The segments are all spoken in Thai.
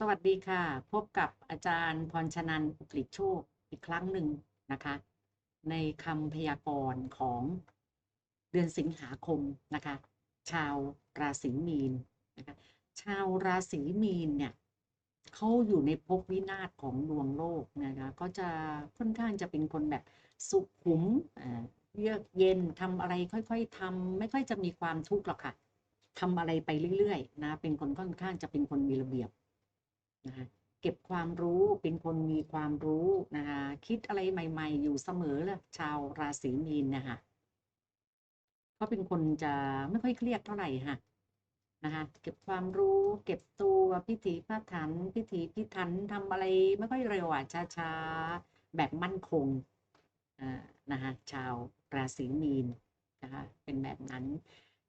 สวัสดีค่ะ พบกับอาจารย์พรชนันท์อุกฤษโชคอีกครั้งหนึ่งนะคะ ในคำพยากรณ์ของเดือนสิงหาคมนะคะ ชาวราศีมีนนะคะชาวราศีมีนเนี่ยเขาอยู่ในภพวินาศของดวงโลกนะคะก็จะค่อนข้างจะเป็นคนแบบสุขุมเยือกเย็นทำอะไรค่อยๆทำไม่ค่อยจะมีความทุกข์หรอกค่ะทำอะไรไปเรื่อยๆนะเป็นคนค่อนข้างจะเป็นคนมีระเบียบ นะคะเก็บความรู้เป็นคนมีความรู้นะคะคิดอะไรใหม่ ๆ อยู่เสมอเลยชาวราศีมีนนะคะเขาเป็นคนจะไม่ค่อยเครียดเท่าไหร่ค่ะนะคะเก็บความรู้เก็บตัวพิถีพิถันพิถีพิถันทำอะไรไม่ค่อยเร็วอะช้าๆ แบบมั่นคงนะคะชาวราศีมีนนะคะเป็นแบบนั้น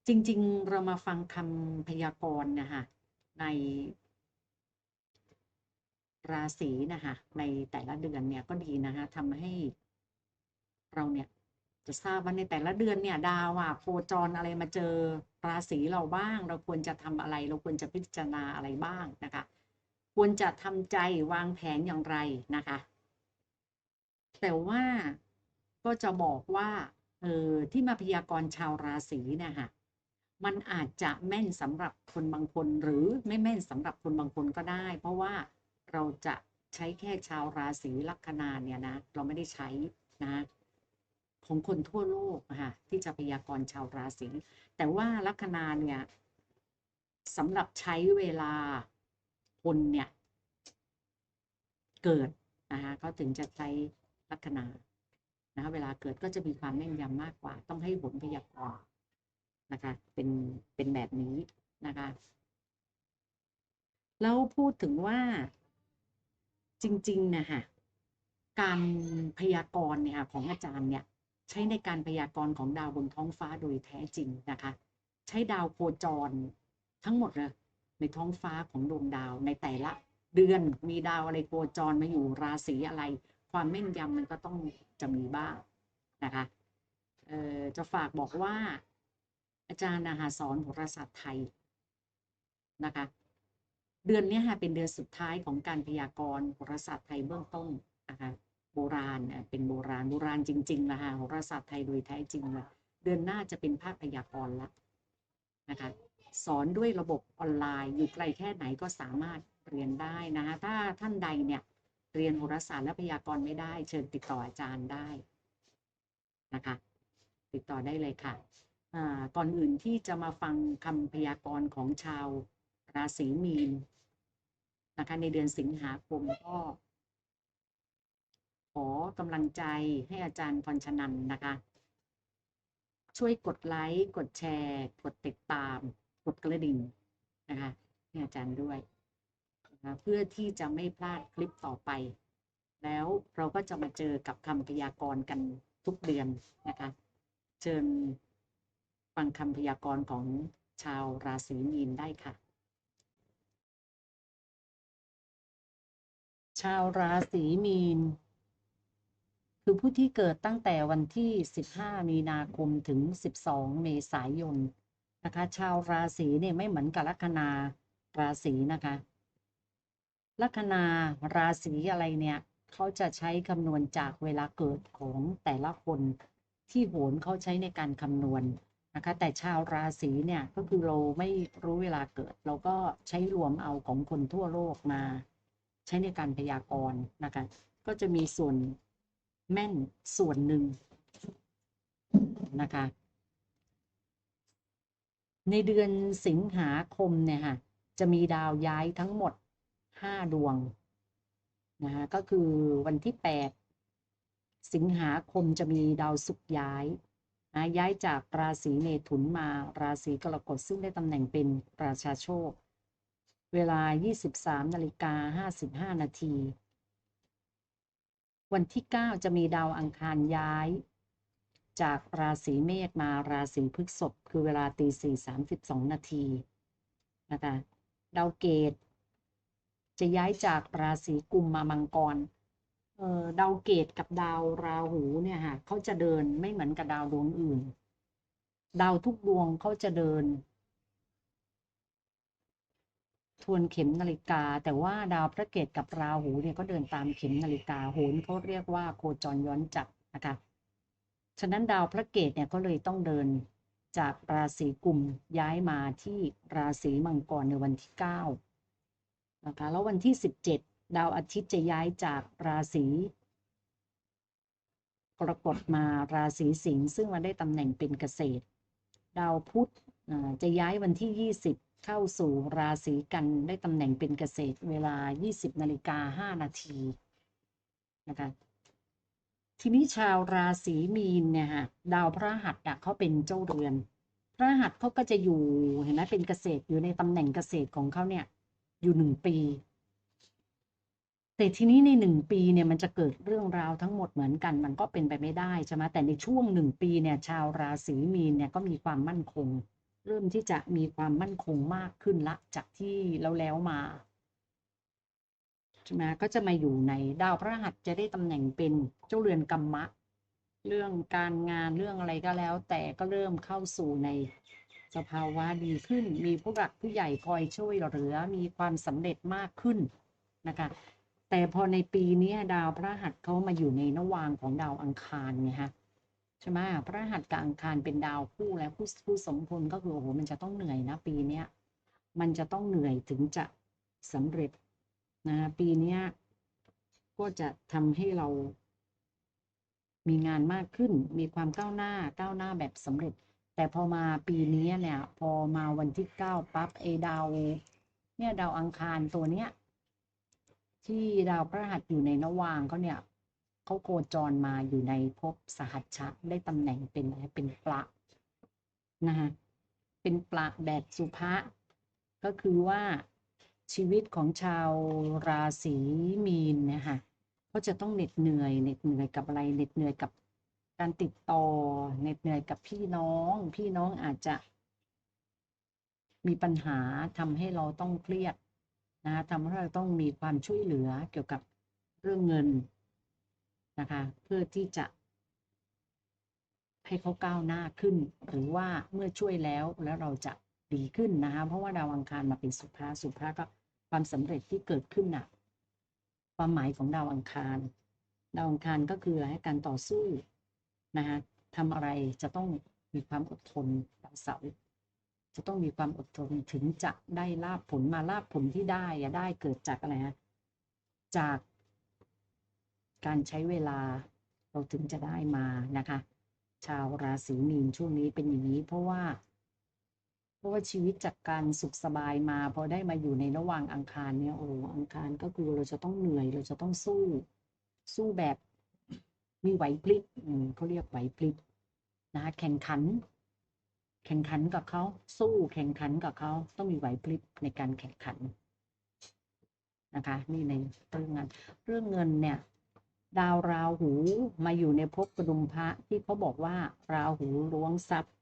จริง ๆ เรามาฟังคำพยากรณ์นะคะใน ราศีนะคะในแต่ละเดือนเนี่ยก็ดีนะคะทำให้ เราเนี่ยจะทราบว่าในแต่ละเดือนเนี่ยดาวอะโคจรอะไรมาเจอราศีเราบ้าง เราควรจะทำอะไร เราควรจะพิจารณาอะไรบ้างนะคะ ควรจะทำใจวางแผนอย่างไรนะคะ แต่ว่าก็จะบอกว่าเออที่มาพยากรณ์ชาวราศีเนี่ยค่ะมันอาจจะแม่นสำหรับคนบางคนหรือไม่แม่นสำหรับคนบางคนก็ได้ เพราะว่า เราจะใช้แค่ชาวราศีลัคนาเนี่ยนะ เราไม่ได้ใช้นะของคนทั่วโลกค่ะที่จะพยากรณ์ชาวราศีแต่ว่าลัคนาเนี่ยสำหรับใช้เวลาคนเนี่ยเกิดนะคะเขาถึงจะใช้ลัคนานะคะเวลาเกิดก็จะมีความแม่นยำมากกว่า ต้องให้ผลพยากรณ์นะคะเป็นเป็นแบบนี้นะคะแล้วพูดถึงว่า จริงๆนะคะการพยากรณ์เนี่ยของอาจารย์เนี่ยใช้ในการพยากรณ์ของดาวบนท้องฟ้าโดยแท้จริงนะคะ ใช้ดาวโคจรทั้งหมดเลยในท้องฟ้าของดวงดาวในแต่ละเดือนมีดาวอะไรโคจรมาอยู่ราศีอะไร ความแม่นยำมันก็ต้องจะมีบ้างนะคะเอ่อจะฝากบอกว่า อาจารย์นะคะสอนโหราศาสตร์ไทยนะคะ เดือนนี้ค่ะเป็นเดือนสุดท้ายของการพยากรณ์โหราศาสตร์ไทยเบื้องต้นนะคะโบราณเป็นโบราณโบราณจริงๆนะคะโหราศาสตร์ไทยโดยแท้จริงเลยเดือนหน้าจะเป็นภาคพยากรณ์ละนะคะสอนด้วยระบบออนไลน์อยู่ไกลแค่ไหนก็สามารถเรียนได้นะคะถ้าท่านใดเนี่ยเรียนโหราศาสตร์และพยากรณ์ไม่ได้ เชิญติดต่ออาจารย์ได้นะคะติดต่อได้เลยค่ะก่อนอื่นที่จะมาฟังคำพยากรณ์ของชาวราศีมีน นะคะในเดือนสิงหาคมก็ ขอกำลังใจให้อาจารย์พรชนันนะคะ ช่วยกดไลค์ กดแชร์ กดติดตาม กดกระดิ่งนะคะให้อาจารย์ด้วยนะคะเพื่อที่จะไม่พลาดคลิปต่อไป แล้วเราก็จะมาเจอกับคำพยากรณ์กันทุกเดือนนะคะ เชิญฟังคำพยากรณ์ของชาวราศีมีนได้ค่ะ ชาวราศีมีน คือผู้ที่เกิดตั้งแต่วันที่ 15 มีนาคมถึง 12 เมษายนนะคะ ชาวราศีเนี่ยไม่เหมือนกับลัคนาราศีนะคะลัคนาราศีอะไรเนี่ยเขาจะใช้คำนวณจากเวลาเกิดของแต่ละคนที่โหนเขาใช้ในการคำนวณนะคะ แต่ชาวราศีเนี่ยก็คือเราไม่รู้เวลาเกิด เราก็ใช้รวมเอาของคนทั่วโลกมา ใช้ในการพยากรณ์นะคะ ก็จะมีส่วนแม่นส่วนหนึ่งนะคะ ในเดือนสิงหาคมเนี่ยค่ะจะมีดาวย้ายทั้งหมดห้าดวงนะคะก็คือวันที่แปดสิงหาคมจะมีดาวศุกร์ย้ายนะย้ายจากราศีเมถุนมาราศีกรกฎซึ่งได้ตำแหน่งเป็นราชาโชค เวลา 23นาฬิกา55 นาที วันที่ 9 จะมีดาวอังคารย้าย จากราศีเมษมาราศีพฤษภคือเวลาตีสี่สามสิบสองนาทีนะคะดาวเกต จะย้ายจากราศีกุมมามังกรเอ่อดาวเกตกับดาวราหูเนี่ยค่ะเขาจะเดินไม่เหมือนกับดาวดวงอื่น ดาวทุกดวงเขาจะเดิน วนเข็มนาฬิกา แต่ว่าดาวพระเกตกับราหูเนี่ยก็เดินตามเข็มนาฬิกาโหนเขาเรียกว่าโคจรย้อนจับนะคะฉะนั้นดาวพระเกตเนี่ยก็เลยต้องเดินจากราศีกุมย้ายมาที่ราศีมังกรในวันที่9นะคะแล้ววันที่ 17 ดาวอาทิตย์จะย้ายจากราศีกรกฎมาราศีสิงห์ซึ่งมันได้ตำแหน่งเป็นเกษตร ดาวพุธจะย้ายวันที่ 20 เข้าสู่ราศีกันได้ตำแหน่งเป็นเกษตรเวลา 20นาฬิกา5นาทีนะคะทีนี้ชาวราศีมีนเนี่ยฮะดาวพระหัสเขาเป็นเจ้าเรือน พระหัสเขาก็จะอยู่เห็นไหมเป็นเกษตรอยู่ในตำแหน่งเกษตรของเขาเนี่ย อยู่หนึ่งปี แต่ทีนี้ในหนึ่งปีเนี่ยมันจะเกิดเรื่องราวทั้งหมดเหมือนกัน มันก็เป็นไปไม่ได้ใช่ไหมแต่ในช่วงหนึ่งปีเนี่ย ชาวราศีมีนเนี่ยก็มีความมั่นคง เริ่มที่จะมีความมั่นคงมากขึ้นละ จากที่แล้วแล้วมาใช่ไหมก็จะมาอยู่ในดาวพระหัสจะได้ตำแหน่งเป็นเจ้าเรือนกรรมะ เรื่องการงานเรื่องอะไรก็แล้ว แต่ก็เริ่มเข้าสู่ในสภาวะดีขึ้น มีผู้หลักผู้ใหญ่คอยช่วยเหลือมีความสำเร็จมากขึ้นนะคะแต่พอในปีนี้ดาวพระหัสเขามาอยู่ในนวางของดาวอังคารไงฮะ ใช่ไหมพระหัสกับอังคารเป็นดาวคู่แล้วผู้ผู้สมพลก็คือโอ้โหมันจะต้องเหนื่อยนะปีเนี้ยมันจะต้องเหนื่อยถึงจะสำเร็จนะปีเนี้ยก็จะทำให้เรา มีงานมากขึ้น มีความก้าวหน้าก้าวหน้าแบบสำเร็จ แต่พอมาปีนี้เนี่ย พอมาวันที่เก้าปั๊บเอดาวเนี่ยดาวอังคารตัวเนี้ยที่ดาวพระหัสอยู่ในนวางเขาเนี่ย เขาโคจรมาอยู่ในภพสหัชชะได้ตำแหน่งเป็นอะไรเป็นปละนะฮะเป็นปละแบบสุภะก็คือว่าชีวิตของชาวราศีมีนเนี่ยค่ะเขาจะต้องเหน็ดเหนื่อยเหน็ดเหนื่อยกับอะไรเหน็ดเหนื่อยกับการติดต่อเหน็ดเหนื่อยกับพี่น้อง พี่น้องอาจจะ มีปัญหาทำให้เราต้องเครียดนะทำให้เราต้องมีความช่วยเหลือเกี่ยวกับเรื่องเงิน นะคะ เพื่อที่จะ ให้เขาก้าวหน้าขึ้น หรือว่าเมื่อช่วยแล้วแล้วเราจะดีขึ้นนะคะเพราะว่าดาวอังคารมาเป็นสุภาสุภาก็ความสำเร็จที่เกิดขึ้นน่ะความหมายของดาวอังคาร ดาวอังคารก็คือให้การต่อสู้นะคะทำอะไรจะต้องมีความอดทนดาวเสาร์จะต้องมีความอดทนถึงจะได้ลาบผลมาลาบผลที่ได้อะได้เกิดจากอะไรฮะจาก การใช้เวลาเราถึงจะได้มานะคะ ชาวราศีมีนช่วงนี้เป็นอย่างนี้ เพราะว่า เพราะว่าชีวิตจากการสุขสบายมาพอได้มาอยู่ในระหว่างอังคารเนี่ยโอ้อังคารก็คือเราจะต้องเหนื่อยเราจะต้องสู้ สู้แบบมีไหวพริบเขาเรียกไหวพริบนะคะแข่งขัน แข่งขันกับเขาสู้แข่งขันกับเขาต้องมีไหวพริบในการแข่งขันนะคะ นี่ในเรื่องงานเรื่องเงินเนี่ย ดาวราหูมาอยู่ในภพกระดุมพระที่เขาบอกว่าราหูล้วงทรัพย์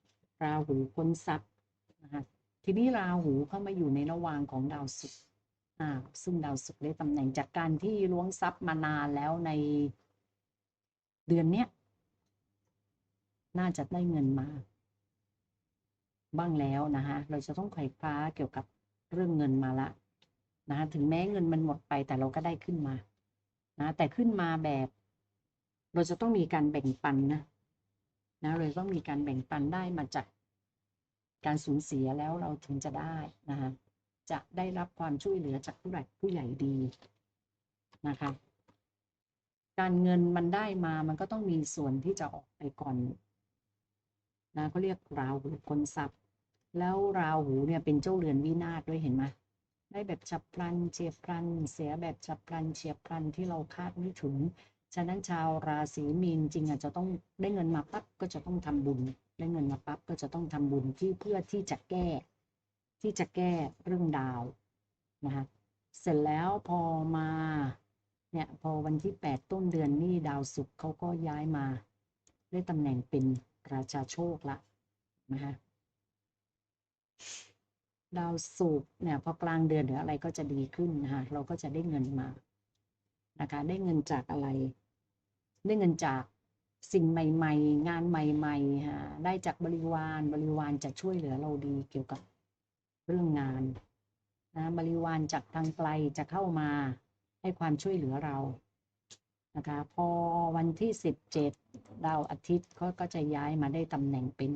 ราหูค้นทรัพย์นะคะทีนี้ราหูเข้ามาอยู่ในระหว่างของดาวศุกร์อ่าซึ่งดาวศุกร์ได้ตำแหน่งจากการที่ล้วงทรัพย์มานานแล้วในเดือนเนี้ยน่าจะได้เงินมา บ้างแล้วนะคะเราจะต้องไขว่คว้าเกี่ยวกับเรื่องเงินมาละนะคะถึงแม้เงินมันหมดไปแต่เราก็ได้ขึ้นมา นะแต่ขึ้นมาแบบ เราจะต้องมีการแบ่งปันนะนะเราต้องมีการแบ่งปันได้มาจากการสูญเสียแล้วเราถึงจะได้นะคะจะได้รับความช่วยเหลือจากผู้ใหญ่ผู้ใหญ่ดีนะคะการเงินมันได้มามันก็ต้องมีส่วนที่จะออกไปก่อนนะเขาเรียกราหูคนทรัพย์ แล้วราหูเนี่ยเป็นเจ้าเรือนวินาศด้วยเห็นไหม ได้แบบฉับพลันเฉียบพลัน เสียแบบฉับพลันเฉียบพลันที่เราคาดไม่ถึง ฉะนั้นชาวราศีมีนจริงอาจจะต้องได้เงินมาปั๊บก็จะต้องทำบุญ ได้เงินมาปั๊บก็จะต้องทำบุญที่เพื่อที่จะแก้ ที่จะแก้เรื่องดาวนะคะเสร็จแล้วพอมาเนี่ยพอวันที่แปดต้นเดือนนี่ดาวศุกร์เขาก็ย้ายมาได้ตำแหน่งเป็นราชาโชคละนะคะ ดาวศุกร์เนี่ยพอกลางเดือนหรืออะไรก็จะดีขึ้นนะคะเราก็จะได้เงินมานะคะได้เงินจากอะไร ได้เงินจากสิ่งใหม่ ๆ งานใหม่ๆฮะได้จากบริวารบริวารจะช่วยเหลือเราดีเกี่ยวกับเรื่องงานนะบริวารจากทางไกลจะเข้ามาให้ความช่วยเหลือเรานะคะพอวันที่สิบเจ็ดดาวอาทิตย์เขาก็จะย้ายมาได้ตำแหน่งเป็น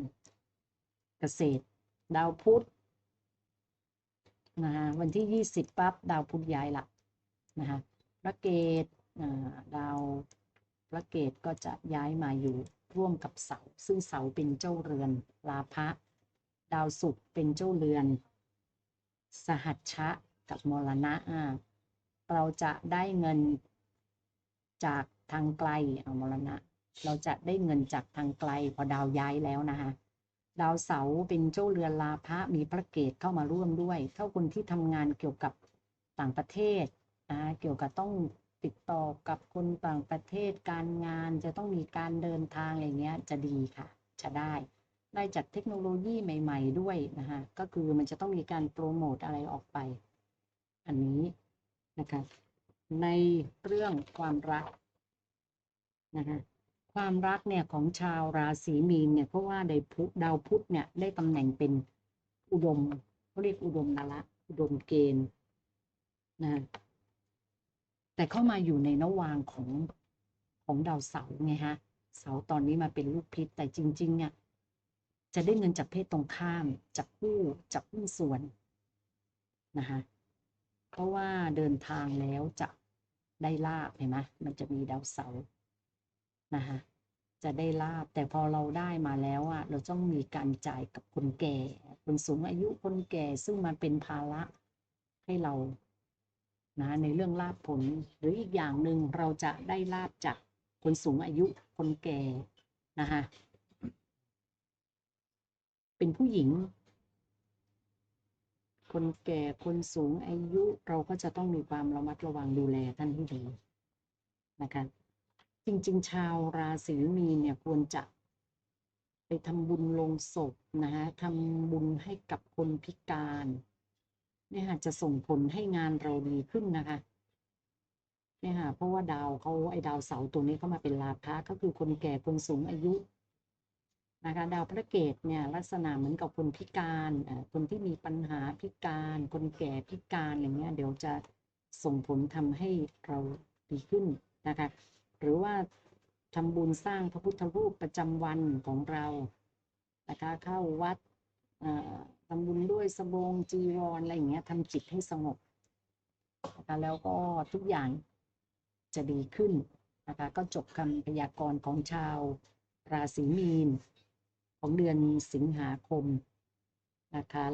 เกษตร ดาวพุธ นะคะวันที่ยี่สิบปั๊บดาวพุธย้ายละนะคะพระเกตดาวพระเกตก็จะย้ายมาอยู่ร่วมกับเสา ซึ่งเสาเป็นเจ้าเรือนลาภะดาวศุกร์เป็นเจ้าเรือน สหัชชะกับมรณะอ่าเราจะได้เงินจากทางไกลเอามรณะ เราจะได้เงินจากทางไกลพอดาวย้ายแล้วนะคะ ดาวเสาร์เป็นเจ้าเรือนลาภะมีพระเกตเข้ามาร่วมด้วยถ้าคนที่ทำงานเกี่ยวกับต่างประเทศนะเกี่ยวกับต้องติดต่อกับคนต่างประเทศการงานจะต้องมีการเดินทางอะไรเงี้ยจะดีค่ะ จะได้ ได้จากเทคโนโลยีใหม่ ๆ ด้วยนะคะก็คือมันจะต้องมีการโปรโมทอะไรออกไป อันนี้นะคะในเรื่องความรักนะคะ ความรักเนี่ยของชาวราศีมีนเนี่ยเพราะว่าดาวพุธดาวพุธเนี่ยได้ตำแหน่งเป็นอุดมเขาเรียกอุดมนละอุดมเกณฑ์นะแต่เข้ามาอยู่ในนวางของของดาวเสาไงฮะ เสาตอนนี้มาเป็นลูกพิษแต่จริง ๆ เนี่ย จะได้เงินจากเพศตรงข้ามจากผู้จากหุ้นส่วนนะคะเพราะว่าเดินทางแล้วจะได้ลาบเห็นไหมมันจะมีดาวเสาร์ นะคะจะได้ลาบแต่พอเราได้มาแล้วอะเราต้องมีการจ่ายกับคนแก่ คนสูงอายุคนแก่ซึ่งมันเป็นภาระให้เรานะในเรื่องลาบผลหรืออีกอย่างหนึ่งเราจะได้ลาบจากคนสูงอายุคนแก่นะคะเป็นผู้หญิง คนแก่คนสูงอายุเราก็จะต้องมีความระมัดระวังดูแลท่านให้ดีนะคะ จริง ๆ ชาวราศีมีนเนี่ยควรจะไปทำบุญลงศพนะคะทำบุญให้กับคนพิการเนี่ยค่ะจะส่งผลให้งานเราดีขึ้นนะคะเนี่ยค่ะเพราะว่าดาวเขาไอ้ดาวเสาตัวนี้เข้ามาเป็นลาภะก็คือคนแก่คนสูงอายุนะคะดาวพระเกตเนี่ยลักษณะเหมือนกับคนพิการคนที่มีปัญหาพิการ คนแก่พิการอย่างเงี้ยเดี๋ยวจะส่งผลทำให้เราดีขึ้นนะคะ หรือว่าทำบุญสร้างพระพุทธรูปประจำวันของเรานะคะเข้าวัดทำบุญด้วยสบงจีวรอะไรอย่างเงี้ยทำจิตให้สงบนะคะแล้วก็ทุกอย่างจะดีขึ้นนะคะก็จบคำพยากรณ์ของชาวราศีมีน ของเดือนสิงหาคมนะคะ